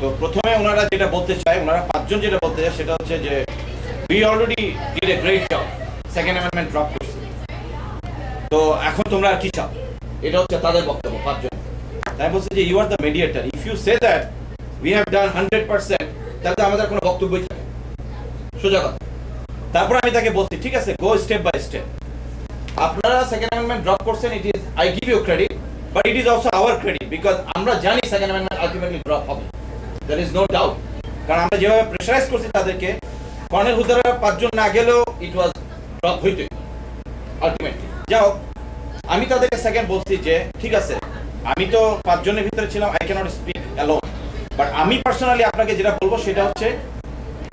তো প্রথমে ওনারা যেটা বলতে চায়, ওনারা পাঁচজন যেটা বলতে চায় সেটা হচ্ছে যে we already did a great job second amendment drop করছে। তো এখন তোমরা আর কি চাও? এটা হচ্ছে তাদের বক্তব্য, পাঁচজন। তাই বলছে যে you are the mediator if you say that we have done hundred percent তাহলে আমাদের কোনো বক্তব্যই থাকে সোজা কথা। তারপর আমি তাকে বলছি, ঠিক আছে গো স্টেপ বাই স্টেপ আপনারা সেকেন্ড অ্যামেন্ডমেন্ট ড্রপ করছেন it is I give you credit but it is also our credit because আমরা জানি সেকেন্ড অ্যামেন্ডমেন্ট আলটিমেটলি ড্রপ হবে। দ্যার ইজ নো ডাউট কারণ আমরা যেভাবে প্রেশারাইজ করছি তাদেরকে কর্নেল হুদারা পাঁচজন না গেলেও ইট ওয়াজ ড্রপ হইতই আলটিমেটলি যাও আমি তাদেরকে সেকেন্ড বলছি যে, ঠিক আছে, আমি তো পাঁচজনের ভিতরে ছিলাম I cannot speak alone but আমি পার্সোনালি আপনাকে যেটা বলব সেটা হচ্ছে,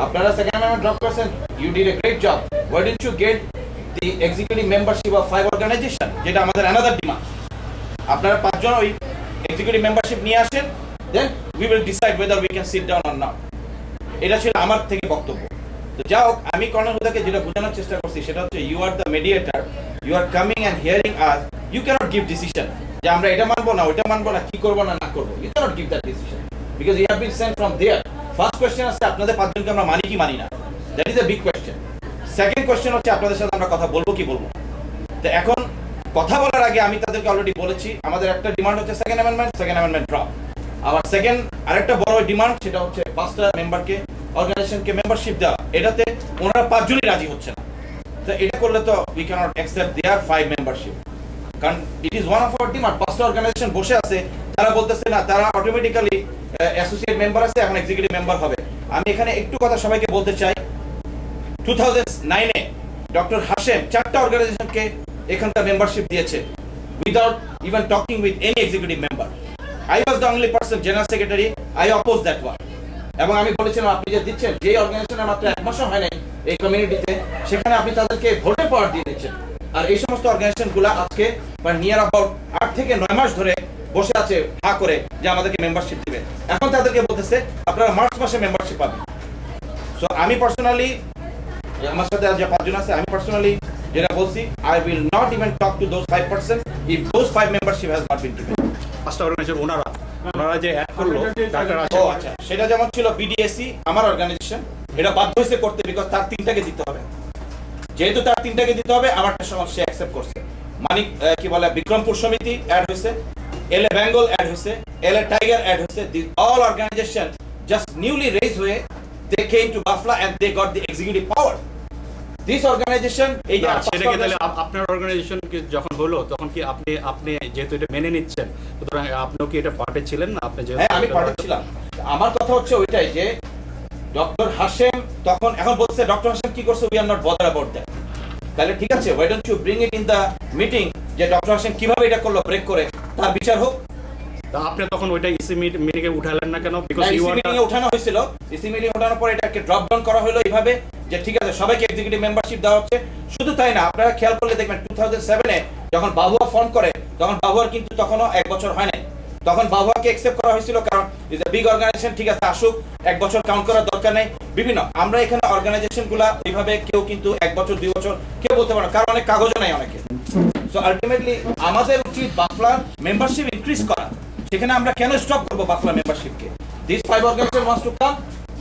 আপনারা সেকেন্ড ম্যাম ড্রপ করেছেন you did a great job why did you get the executive membership of five organisation যেটা আমাদের অ্যানাদার ডিমান্ড আপনারা পাঁচজন ওই এক্সিকিউটিভ মেম্বারশিপ নিয়ে আসেন then we will decide whether we can sit down or এটা ছিল আমার থেকে বক্তব্য। তো যা হোক, আমি হুদাকে যেটা বোঝানোর চেষ্টা করছি, সেটা হচ্ছে you are the mediator you are coming and hearing us you cannot give decision যে আমরা এটা মানবো না মানবো না, কি করব না না করব you cannot give that decision because you have been sent from there first question আছে, আপনাদের পাঁচজনকে আমরা মানি কি, মানি না। That is a big question second question হচ্ছে, আপনাদের সাথে আমরা কথা বলব কি, বলব তো এখন কথা বলার আগে আমি তাদেরকে অলরেডি বলেছি, আমাদের একটা ডিমান্ড হচ্ছে second amendment second amendment drop আবার সেকেন্ড আরেকটা বড় ডিমান্ড সেটা হচ্ছে পাঁচটা মেম্বারকে অর্গানাইজেশনকে মেম্বারশিপ দেওয়া। এটাতে ওনারা পাঁচজনই রাজি হচ্ছে না। তো এটা করলে তো we cannot accept their five membership কারণ it is one of our demand পাঁচটা অর্গানাইজেশন বসে আছে, তারা বলতেছে না, তারা অটোমেটিক্যালি অ্যাসোসিয়েট মেম্বার আছে, এখন এক্সিকিউটিভ মেম্বার হবে। আমি এখানে একটু কথা সবাইকে বলতে চাই। টু থাউজেন্ড নাইনে ডক্টর হাসেম চারটা অর্গানাইজেশনকে এখানকার মেম্বারশিপ দিয়েছে without even talking with any executive member I was the only person general secretary I oppose that one এবং আমি বলেছিলাম, আপনি যে দিচ্ছেন, যে অর্গানাইজেশনের মাত্র এক মাসও হয় নাই, এই কমিউনিটিতে সেখানে আপনি তাদেরকে ভোটে পাওয়ার দিয়ে দিচ্ছেন। আর এই সমস্ত অর্গানাইজেশনগুলা আজকে নিয়ার অ্যাবাউট আট থেকে নয় মাস ধরে বসে আছে, হা করে যে আমাদেরকে মেম্বারশিপ দিবে। এখন তাদেরকে বলতেছে, আপনারা মার্চ মাসে মেম্বারশিপ পাবেন। সো আমি পার্সোনালি আমার সাথে যে পাঁচজন আছে, আমি পার্সোনালি যেটা বলছি I will not even talk to those five percent if those five membership has not been পাঁচটা অর্গানাইজেশন ওনারা। ওনারা যে অ্যাড করল ডাক্তার ও আচ্ছা। সেটা যেমন ছিল বিডিএসসি আমার অর্গানাইজেশন এটা বাধ্য হয়েছে করতে বিকজ তার তিনটাকে দিতে হবে। যেহেতু তার তিনটাকে দিতে হবে আমারটা সে অ্যাকসেপ্ট করছে। মানিক আহ, কি বলে বিক্রমপুর সমিতি অ্যাড হয়েছে এল এ বেঙ্গল অ্যাড হয়েছে এল এ টাইগার অ্যাড হয়েছে the all organisation just newly raise হয়ে they came to BAFLA and they got the executive power this organisation এই যে আর সেটা পাঁচটা কি তাহলে আপনার অর্গানাইজেশন যখন হলো তখন কি আপনি আপনি যেহেতু এটা মেনে নিচ্ছেন সুতরাং আপনিও কি এটা পার্টে ছিলেন না? আপনি যেহেতু হ্যাঁ আমি পার্টি ছিলাম। আমার কথা হচ্ছে ওইটাই যে ডক্টর হাসেম তখন এখন বলছে ডক্টর হাসেম কি করছে? We are not bother about that তাহলে ঠিক আছে why don't you bring it in the meeting যে ডক্টর হাসেম কীভাবে এটা করল ব্রেক করে? তার বিচার হোক। তা আপনি তখন ওইটা ইসি মিটিংয়ে উঠালেন না কেন? বিকজ ইউ আর মিটিং এ উঠানো হয়েছিল। ইসি মিটিং ওঠানোর পর এটাকে ড্রপ ডাউন করা হলো এইভাবে। যে ঠিক আছে, সবাইকে এক্সিকিউটিভ মেম্বারশিপ দেওয়া হচ্ছে। শুধু তাই না, আপনারা খেয়াল করলে দেখবেন টু থাউজেন্ড সেভেনে যখন বাবুয়া ফর্ম করে, তখন বাবুয়ার কিন্তু তখনও এক বছর হয় নাই। তখন বাবুয়াকে একসেপ্ট করা হয়েছিল কারণ ইজ এ বিগ অর্গানাইজেশন ঠিক আছে, আসুক, এক বছর কাউন্ট করার দরকার নেই। বিভিন্ন, আমরা এখানে অর্গানাইজেশনগুলা ওইভাবে কেউ কিন্তু এক বছর, দুই বছর কেউ বলতে পারে কারণ অনেক কাগজও নাই অনেকে। সো আলটিমেটলি আমাদের উচিত বাফলার মেম্বারশিপ ইনক্রিজ করা। সেখানে আমরা কেন স্টপ করব BAFLA মেম্বারশিপকে this five organisation wants to come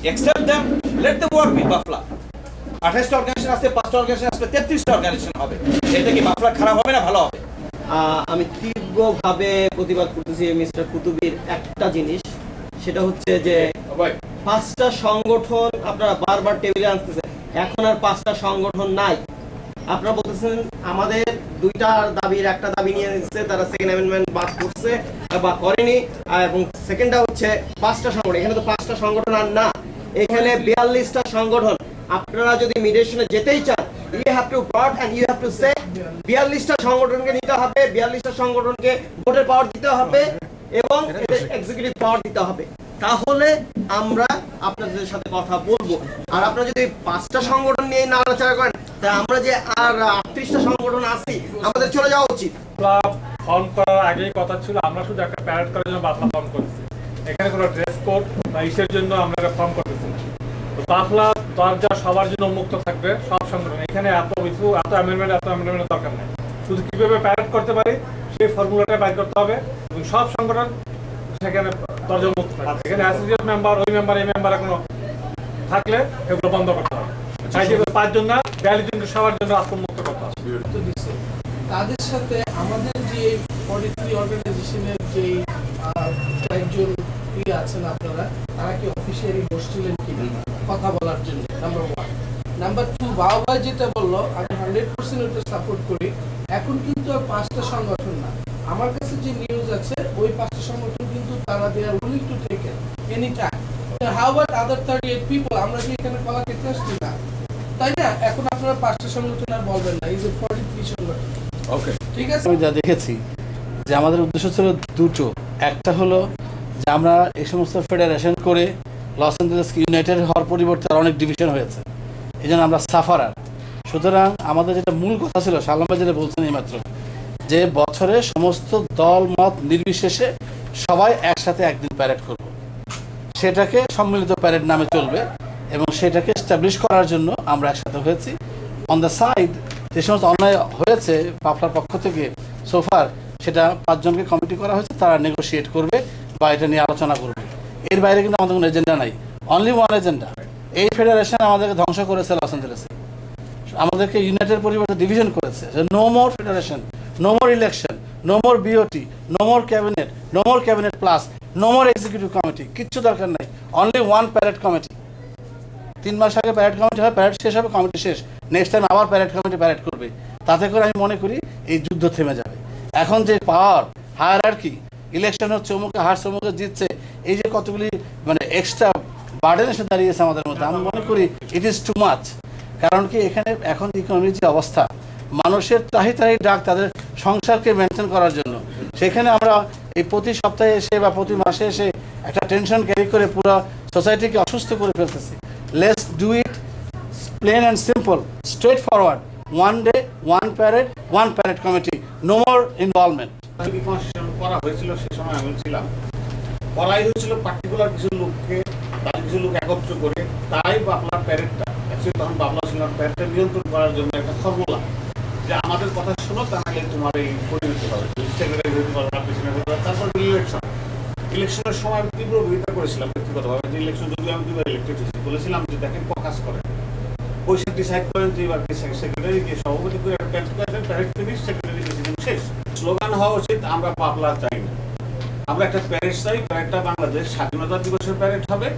accept them let the work with BAFLA আঠাশটা অর্গানাইজেশন আসছে পাঁচটা অর্গানাইজেশন তেত্রিশটা অর্গানাইজেশন হবে। এতে কি বাফলা খারাপ হবে না ভালো হবে? আমি তীব্রভাবে প্রতিবাদ করতেছি মিস্টার কুতুবির একটা জিনিস সেটা হচ্ছে যে পাঁচটা সংগঠন আপনারা বারবার টেবিলে আনতেছেন। এখন আর পাঁচটা সংগঠন নাই। আপনারা বলতেছেন আমাদের দুইটা দাবির একটা দাবি নিয়ে নিচ্ছে তারা সেকেন্ড অ্যামেন্ডমেন্ট পাস করছে বা করেনি। এবং সেকেন্ডটা হচ্ছে পাঁচটা সংগঠন এখানে তো পাঁচটা সংগঠন আর না। এখানে বিয়াল্লিশটা সংগঠন আপনারা যদি মিডিয়েশনে যেতেই চান you have to broad and you have to say বিয়াল্লিশটা সংগঠনকে নিতে হবে, বিয়াল্লিশটা সংগঠনকে ভোটের পাওয়ার দিতে হবে এবং এক্সিকিউটিভ পাওয়ার দিতে হবে। তাহলে আমরা আপনাদের সাথে কথা বলব। আর আপনারা যদি পাঁচটা সংগঠন নিয়ে নাড়াচাড়া করেন তা আমরা যে আর আটত্রিশটা সংগঠন আছি, আমাদের চলে যাওয়া উচিত। ক্লাব ফর্ম করার আগেই কথা ছিল, আমরা শুধু একটা প্যারেড করার জন্য বাতলা ফর্ম করেছি। এখানে কোনো ড্রেস কোড বা ইসের জন্য আমরা একটা ফর্ম করতেছি তো বাতলা দরজা সবার জন্য উন্মুক্ত থাকবে সব সংগঠন এখানে এত কিছু এত অ্যামেন্ডমেন্ট এত অ্যামেন্ডমেন্টের দরকার নেই। শুধু কীভাবে প্যারেড করতে পারি সেই ফর্মুলাটা বাইর করতে হবে এবং সব সংগঠন সেখানে দরজা মুক্ত থাকবে। এখানে অ্যাসোসিয়েট মেম্বার ওই মেম্বার এই মেম্বার কোনো থাকলে এগুলো বন্ধ করতে হবে। তাই যে পাঁচজন না বিয়াল্লিশ জনকে সবার জন্য আত্ম মুক্ত করতে হবে। তাদের সাথে আমাদের যে থ্রি অর্গানাইজেশনের যে কয়েকজন আছেন আপনারা তারা কি অফিসিয়ালি বসছিলেন কি কথা বলার জন্য। নাম্বার ওয়ান নাম্বার টু বাবা যেটা বলল আমি হান্ড্রেড পার্সেন্ট ওটা সাপোর্ট করি। এখন কিন্তু আর পাঁচটা সংগঠন না। আমার কাছে যে নিউজ আছে ওই পাঁচটা সংগঠন কিন্তু তারা they are willing to take any time how about other thirty eight people আমরা কি এখানে কলা খেতে আসছি না? তাই না? এখন আপনারা পাঁচটা সংগঠন আর বলবেন না। এই যে ফর্টি থ্রি সংগঠন। ওকে ঠিক আছে? আমি যা দেখেছি যে আমাদের উদ্দেশ্য ছিল দুটো। একটা হলো যে আমরা এই সমস্ত ফেডারেশন করে লস অ্যাঞ্জেলেস ইউনাইটেড হওয়ার পরিবর্তে আর অনেক ডিভিশন হয়েছে। এই জন্য আমরা সাফারার সুতরাং আমাদের যেটা মূল কথা ছিল সালাম যেটা বলছেন এইমাত্র যে বছরে সমস্ত দল, মত নির্বিশেষে সবাই একসাথে একদিন প্যারেড করব। সেটাকে সম্মিলিত প্যারেড নামে চলবে এবং সেটাকে এস্টাবলিশ করার জন্য আমরা একসাথে হয়েছি। অন দ্য সাইড যে সমস্ত অন্যায় হয়েছে পাপলার পক্ষ থেকে সোফার সেটা পাঁচজনকে কমিটি করা হয়েছে, তারা নেগোশিয়েট করবে বা এটা নিয়ে আলোচনা করবে। এর বাইরে কিন্তু আমাদের কোনো এজেন্ডা নাই। অনলি ওয়ান এজেন্ডা এই ফেডারেশন আমাদেরকে ধ্বংস করেছে লস অ্যাঞ্জেলেসে আমাদেরকে ইউনাইটেড পরিবর্তে ডিভিশন করেছে। No more federation no more election no more BOT no more cabinet no more cabinet plus no more executive committee কিচ্ছু দরকার নাই। অনলি ওয়ান প্যারেড কমিটি তিন মাস আগে প্যারেড কমিটি হয় প্যারেড শেষ হবে কমিটি শেষ। নেক্সট টাইম আবার প্যারেড কমিটি প্যারেড করবে। তাতে করে আমি মনে করি এই যুদ্ধ থেমে যাবে। এখন যে পাওয়ার হায়ার আর কি ইলেকশন হচ্ছে, অমুকে হার অমুকে জিতছে এই যে কতগুলি মানে এক্সট্রা বার্ডেন এসে দাঁড়িয়েছে আমাদের মধ্যে, আমি মনে করি ইট ইজ টু মাচ কারণ কি এখানে এখন ইকোনমির যে অবস্থা, মানুষের তাহি তাহি ডাক তাদের সংসারকে মেনটেন করার জন্য। সেখানে আমরা এই প্রতি সপ্তাহে এসে বা প্রতি মাসে এসে একটা টেনশন ক্যারি করে পুরো সোসাইটিকে অসুস্থ করে ফেলতেছি। Let's do it plain and simple straightforward one day one parade one parade committee no more involvement করা হয়েছিল, সে সময় আমি ছিলাম। করাই হয়েছিল পার্টিকুলার কিছু লোককে তার কিছু লোক একত্র করে তাই বাবলা প্যারেডটা অ্যাকচুয়ালি তখন বাবলা ছিল প্যারেডটা নিয়ন্ত্রণ করার জন্য একটা ফর্মুলা যে আমাদের কথা শোনো তাহলে তোমার এই পরিণতি হবে সেক্রেটারি হতে পারবে না প্রেসিডেন্ট হতে তারপর ইলেকশন ইলেকশনের সময় আমি তীব্র বিরোধিতা করেছিলাম ব্যক্তিগতভাবে। যে ইলেকশন যদি আমি দুবার ইলেক্টেড হয়েছি, বলেছিলাম যে দেখেন প্রকাশ করেন পয়সা ডিসাইড করেন যে এবার সেক্রেটারি দিয়ে সভাপতি করে প্যারেড প্যারেড ফিনিশ সেক্রেটারি শেষ। স্লোগান হওয়া উচিত, আমরা পাবলা চাই না। আমরা একটা প্যারেড চাই প্যারেডটা বাংলাদেশ স্বাধীনতা দিবসের প্যারেড হবে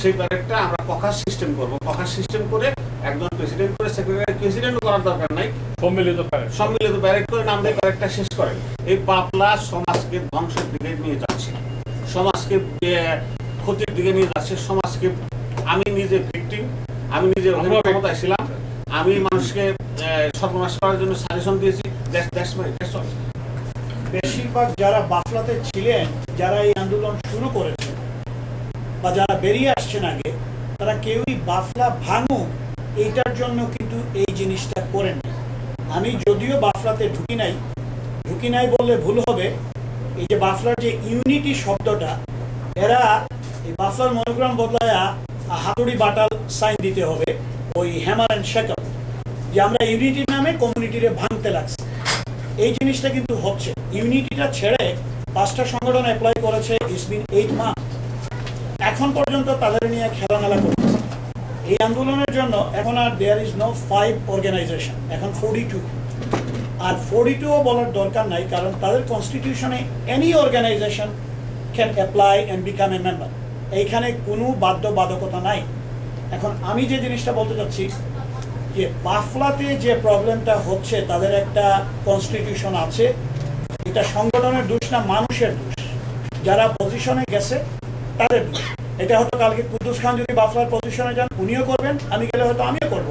সেই প্যারেডটা আমরা কখাস সিস্টেম করব। কখাস সিস্টেম করে একজন প্রেসিডেন্ট করে সেক্রেটারি প্রেসিডেন্ট করার দরকার নাই। সম্মিলিত প্যারেড সম্মিলিত প্যারেড করে নাম দিয়ে প্যারেডটা শেষ করেন। এই পাপলা সমাজকে ধ্বংসের দিকে নিয়ে যাচ্ছে। সমাজকে ক্ষতির দিকে নিয়ে যাচ্ছে। সমাজকে আমি নিজে ভিকটিম আমি নিজে ক্ষমতায় ছিলাম। আমি মানুষকে সর্বনাশ করার জন্য সাজেশন দিয়েছি। That's that's my that's all বেশিরভাগ যারা বাফলাতে ছিলেন, যারা এই আন্দোলন শুরু করেছেন বা যারা বেরিয়ে আসছেন আগে, তারা কেউই বাফলা ভাঙু এইটার জন্য কিন্তু এই জিনিসটা করেন আমি যদিও বাফলাতে ঢুকি নাই ঢুকি নাই বললে ভুল হবে। এই যে বাফলার যে ইউনিটি শব্দটা, এরা এই বাফলার মনোগ্রাম বদলায়া হাতুড়ি বাটাল সাইন দিতে হবে, ওই হ্যামার অ্যান্ড শেকল যে আমরা ইউনিটির নামে কমিউনিটিরে ভাঙতে লাগছে। এই জিনিসটা কিন্তু হচ্ছে। ইউনিটিটা ছেড়ে পাঁচটা সংগঠন অ্যাপ্লাই করেছে ইটস বিন এইট মান্থ এখন পর্যন্ত তাদের নিয়ে খেলামেলা করতেছে এই আন্দোলনের জন্য এখন আর there is no five organisation এখন ফোর্টি টু আর ফোর্টি টুও বলার দরকার নাই, কারণ তাদের কনস্টিটিউশনে any organisation can apply and become a member এইখানে কোনো বাধ্যবাধকতা নাই। এখন আমি যে জিনিসটা বলতে চাচ্ছি যে বাফলাতে যে প্রবলেমটা হচ্ছে, তাদের একটা কনস্টিটিউশন আছে। এটা সংগঠনের দোষ না, মানুষের দোষ। যারা পজিশনে গেছে, তাদের দোষ। এটা হয়তো কালকে কুদ্দুস খান যদি বাফলার পজিশনে যান, উনিও করবেন, আমি গেলে হয়তো আমিও করব।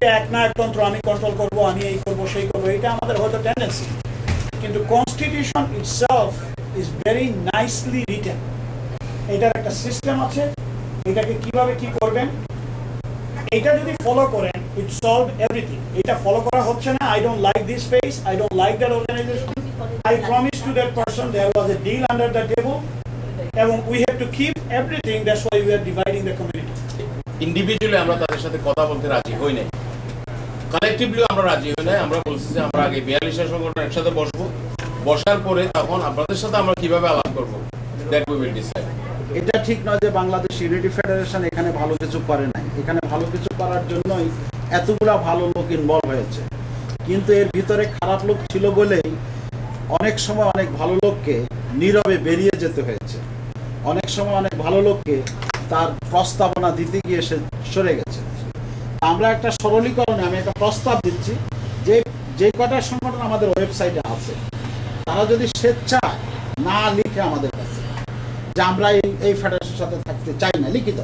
যে এক না একতন্ত্র আমি কন্ট্রোল করব, আমি এই করব, সেই করব, এটা আমাদের হয়তো টেন্ডেন্সি কিন্তু constitution itself is very nicely written এটার একটা সিস্টেম আছে। এটাকে কীভাবে কি করবেন? এটা যদি ফলো করেন ইট সলভ এভরিথিং এটা ফলো করা হচ্ছে না। I don't like this face I don't like that organisation I promise to that person there was a deal under the table এবং we have to keep everything that's why we are dividing the community individually আমরা তাদের সাথে কথা বলতে রাজি হই নাই। Collectively আমরা রাজি হই নাই। আমরা বলছি যে আমরা আগে বিয়াল্লিশের সংগঠন একসাথে বসবো। বসার পরে তখন আপনাদের সাথে আমরা কীভাবে আলাপ করব? দ্যাট উই উইল ডিসাইড এটা ঠিক নয় যে বাংলাদেশ ইউনিটি ফেডারেশন এখানে ভালো কিছু করে নাই। এখানে ভালো কিছু করার জন্যই এতগুলা ভালো লোক ইনভলভ হয়েছে। কিন্তু এর ভিতরে খারাপ লোক ছিল বলেই অনেক সময় অনেক ভালো লোককে নীরবে বেরিয়ে যেতে হয়েছে। অনেক সময় অনেক ভালো লোককে তার প্রস্তাবনা দিতে গিয়ে সে সরে গেছে। আমরা একটা সরলীকরণে আমি একটা প্রস্তাব দিচ্ছি, যে যে কটা সংগঠন আমাদের ওয়েবসাইটে আছে, তারা যদি স্বেচ্ছায় না লিখে আমাদের কাছে, যে আমরা এই এই ফেডারেশনের সাথে থাকতে চাই না, লিখিত,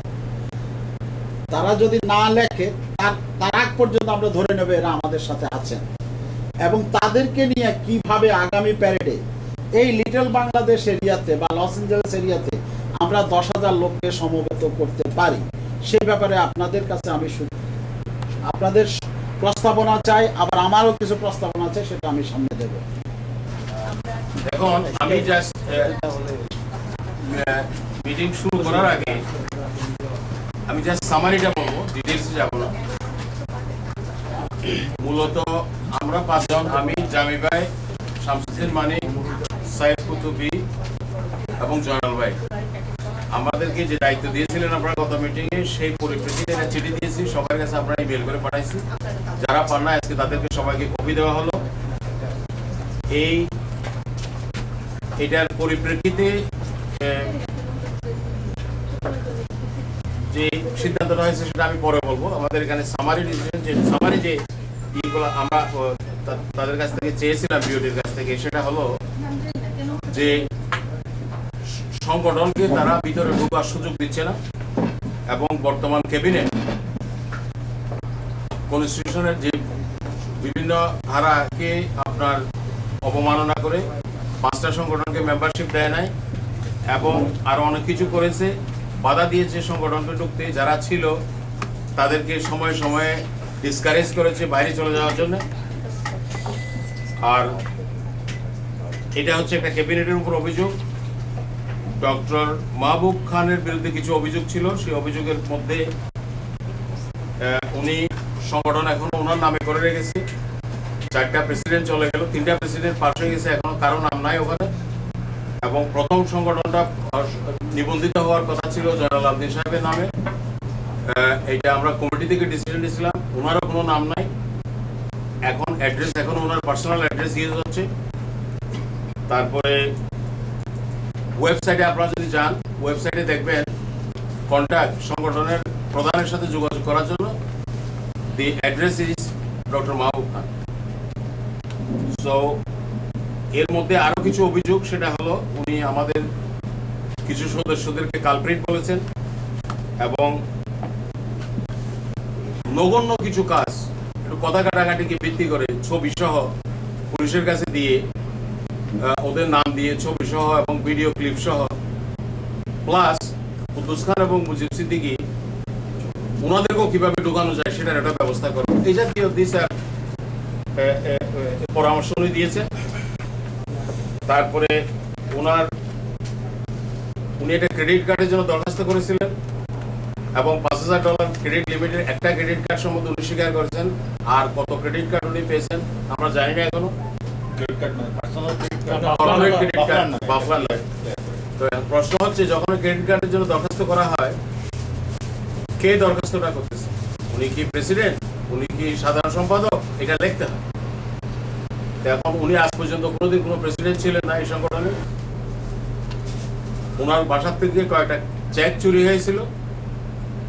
তারা যদি না লেখে, তার তার পর্যন্ত আমরা ধরে নেব এরা আমাদের সাথে আছেন। এবং তাদেরকে নিয়ে কীভাবে আগামী প্যারেডে এই লিটল বাংলাদেশ এরিয়াতে বা লস এঞ্জেলস এরিয়াতে আমরা দশ হাজার লোককে সমবেত করতে পারি সেই ব্যাপারে আপনাদের কাছে আমি আপনাদের প্রস্তাবনা চাই, আবার আমারও কিছু প্রস্তাবনা চাই সেটা আমি সামনে দেবো। এখন আমি জাস্ট মিটিং শুরু করার আগে আমি জাস্ট সামারিটা বলব ডিটেলসে যাব না। মূলত আমরা পাঁচজন, আমি জামি ভাই, শামসুদ্দিন মানিক সাইদ কুতুবি এবং জয়নাল ভাই। আমাদেরকে যে দায়িত্ব দিয়েছিলেন আপনারা গত মিটিংয়ে সেই পরিপ্রেক্ষিতে একটা চিঠি দিয়েছি। সবার কাছে আমরা ইমেল করে পাঠাইছি। যারা পান না আজকে তাদেরকে সবাইকে কপি দেওয়া হলো। এই, এটার পরিপ্রেক্ষিতে যে সিদ্ধান্তটা হয়েছে সেটা আমি পরে বলব। আমাদের এখানে সামারি ডিসিশন যে সামারি যে ইগুলো আমরা তাদের কাছ থেকে চেয়েছিলাম বিওটির কাছ থেকে। সেটা হলো যে, সংগঠনকে তারা ভিতরে ঢোকার সুযোগ দিচ্ছে না এবং বর্তমান ক্যাবিনেট কনস্টিটিউশনের যে বিভিন্ন ধারাকে আপনার অবমাননা করে পাঁচটা সংগঠনকে মেম্বারশিপ দেয় নাই এবং আরও অনেক কিছু করেছে, বাধা দিয়েছে সংগঠনকে ঢুকতে। যারা ছিল, তাদেরকে সময়ে সময়ে ডিসকারেজ করেছে বাইরে চলে যাওয়ার জন্য। আর এটা হচ্ছে একটা ক্যাবিনেটের উপর অভিযোগ। ডক্টর মাহবুব খানের বিরুদ্ধে কিছু অভিযোগ ছিল, সেই অভিযোগের মধ্যে উনি সংগঠন এখন ওনার নামে করে রেখেছে। চারটা প্রেসিডেন্ট চলে গেল, তিনটা প্রেসিডেন্ট পাশ হয়ে গেছে, এখনও কারও নাম নাই ওখানে। এবং প্রথম সংগঠনটা নিবন্ধিত হওয়ার কথা ছিল জয়নাল আবদিন সাহেবের নামে এইটা আমরা কমিটি থেকে ডিসিশন নিয়েছিলাম। ওনারও কোনো নাম নাই। এখন অ্যাড্রেস এখন ওনার পার্সোনাল অ্যাড্রেস ইউজ হচ্ছে তারপরে ওয়েবসাইটে আপনারা যদি যান ওয়েবসাইটে দেখবেন কন্ট্যাক্ট সংগঠনের প্রধানের সাথে যোগাযোগ করার জন্য the address is doctor Mahbub Khan so এর মধ্যে আরও কিছু অভিযোগ, সেটা হলো উনি আমাদের কিছু সদস্যদেরকে কালপ্রিট বলেছেন এবং নগণ্য কিছু কাজ, একটু কথা কাটাকাটিকে ভিত্তি করে ছবি সহ পুলিশের কাছে দিয়ে ওদের নাম দিয়ে ছবি সহ এবং ভিডিও ক্লিপ সহ প্লাস কুদ্দুস খান এবং মুজিব সিদ্দিকি, ওনাদেরকেও কীভাবে ঢুকানো যায় সেটার একটা ব্যবস্থা করো। এই জাতীয় দিশার পরামর্শ উনি দিয়েছেন তারপরে ওনার, উনি একটা ক্রেডিট কার্ডের জন্য দরখাস্ত করেছিলেন এবং হাজার ডলার ক্রেডিট লিমিটের একটা ক্রেডিট কার্ড সম্বন্ধে উনি স্বীকার করেছেন। আর কত ক্রেডিট কার্ড উনি পেয়েছেন আমরা জানি না এখনও। এখন প্রশ্ন হচ্ছে যখন ক্রেডিট কার্ডের জন্য দরখাস্ত করা হয় কে দরখাস্তটা করতেছে? উনি কি প্রেসিডেন্ট উনি কি সাধারণ সম্পাদক? এটা লিখতে হয়। এখন উনি আজ পর্যন্ত কোনোদিন কোনো প্রেসিডেন্ট ছিলেন না এই সংগঠনে। ওনার বাসার থেকে কয়েকটা চেক চুরি হয়েছিল।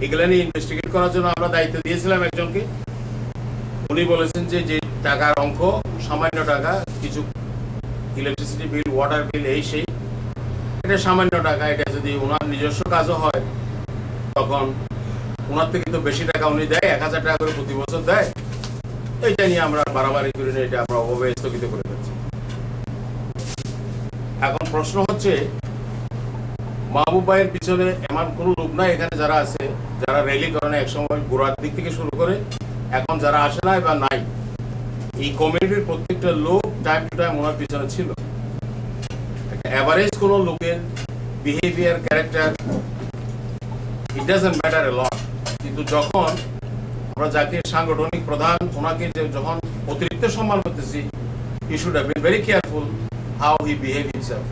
এগুলো নিয়ে ইনভেস্টিগেট করার জন্য আমরা দায়িত্ব দিয়েছিলাম একজনকে। উনি বলেছেন যে যে টাকার অঙ্ক সামান্য টাকা, কিছু ইলেকট্রিসিটি বিল ওয়াটার বিল এই সেই। এটা সামান্য টাকা, এটা যদি ওনার নিজস্ব কাজও হয়, তখন ওনার থেকে তো বেশি টাকা উনি দেয়, এক হাজার টাকা করে প্রতি বছর দেয়। এইটা নিয়ে আমরা বাড়াবাড়ি করি না এটা আমরা অভাবে স্থগিত করে ফেলছি। এখন প্রশ্ন হচ্ছে মাহবুব ভাইয়ের পিছনে এমন কোনো লোক নাই এখানে যারা আছে, যারা র্যালি করে না একসময় গোড়ার দিক থেকে শুরু করে, এখন যারা আসে না বা নাই, এই কমিটির প্রত্যেকটা লোক টাইম টু টাইম ওনার পিছনে ছিল। অ্যাভারেজ কোনো লোকের behaviour character it doesn't matter a lot কিন্তু যখন আমরা যাকে সাংগঠনিক প্রধান, ওনাকে যে যখন অতিরিক্ত সম্মান করতেছি he should have been very careful how he behave himself